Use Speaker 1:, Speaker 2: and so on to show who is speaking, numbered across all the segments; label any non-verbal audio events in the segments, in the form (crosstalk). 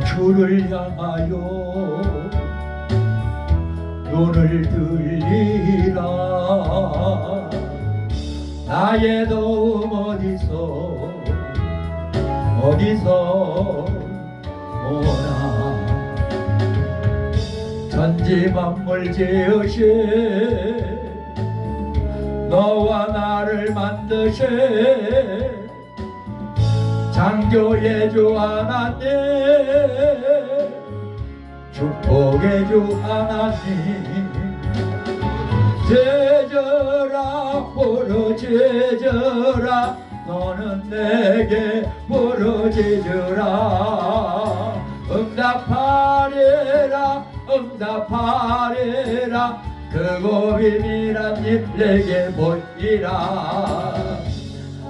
Speaker 1: 주를 향하여 눈을 들리라. 나의 도움 어디서 어디서 오나. 천지 만물 지으신 너와 나를 만드신 창조의 주 하나님 축복의 주 하나님. 제저라 부르짖으라 너는 내게 부르짖으라 응답하리라 응답하리라. 그 고 비밀한 일 내게 보이라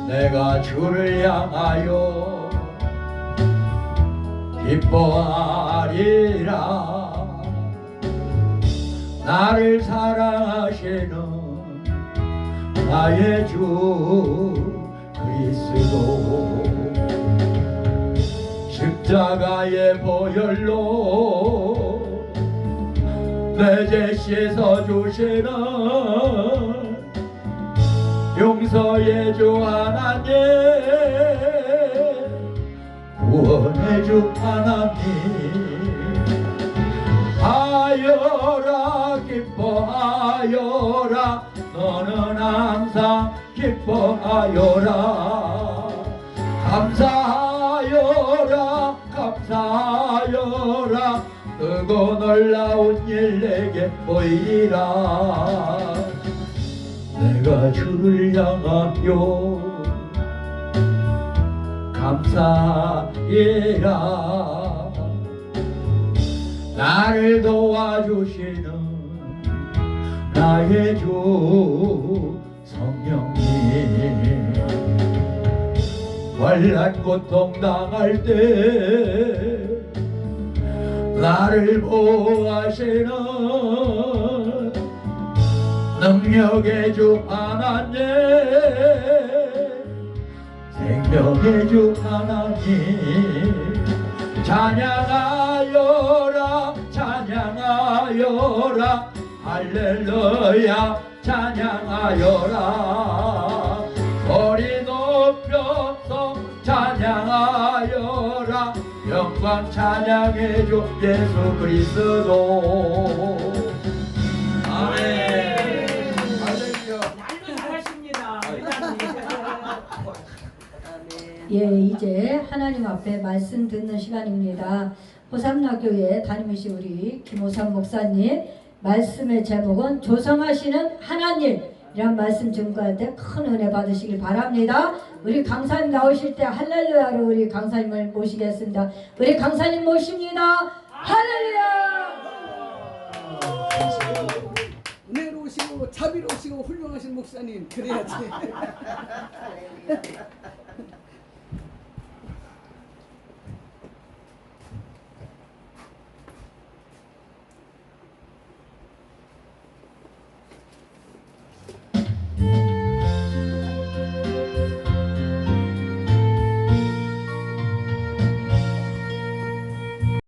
Speaker 1: 내가 주를 향하여 기뻐하리라. 나를 사랑하시는 나의 주 그리스도. 십자가의 보혈로 내 죄 씻어 주시는 용서의 주 하나님. 구원의 주 하나님. 하여라 기뻐하여라. 너는 항상 기뻐하여라. 감사하여라 감사하여라. 뜨고 놀라운 일 내게 보이라 내가 주를 향하여 감사해라. 나를 도와주시는 나의 주 성령님. 환란 고통 당할 때 나를 보호하시는 능력의 주 하나님. 생명의 주 하나님. 찬양하여라 찬양하여라. 할렐루야 찬양하여라. 소리 높여서 찬양하여라. 영광 찬양해 주 예수 그리스도
Speaker 2: 예, 이제 하나님 앞에 말씀 듣는 시간입니다. 호삼나교회 다니시 우리 김호삼 목사님 말씀의 제목은 조성하시는 하나님 이란 말씀 증거할 때 큰 은혜 받으시길 바랍니다. 우리 강사님 나오실 때 할렐루야로 우리 강사님을 모시겠습니다. 우리 강사님 모십니다. 할렐루야!
Speaker 3: 은혜로우시고 자비로우시고 훌륭하신 목사님 그래야지 (laughs) Yeah. (laughs)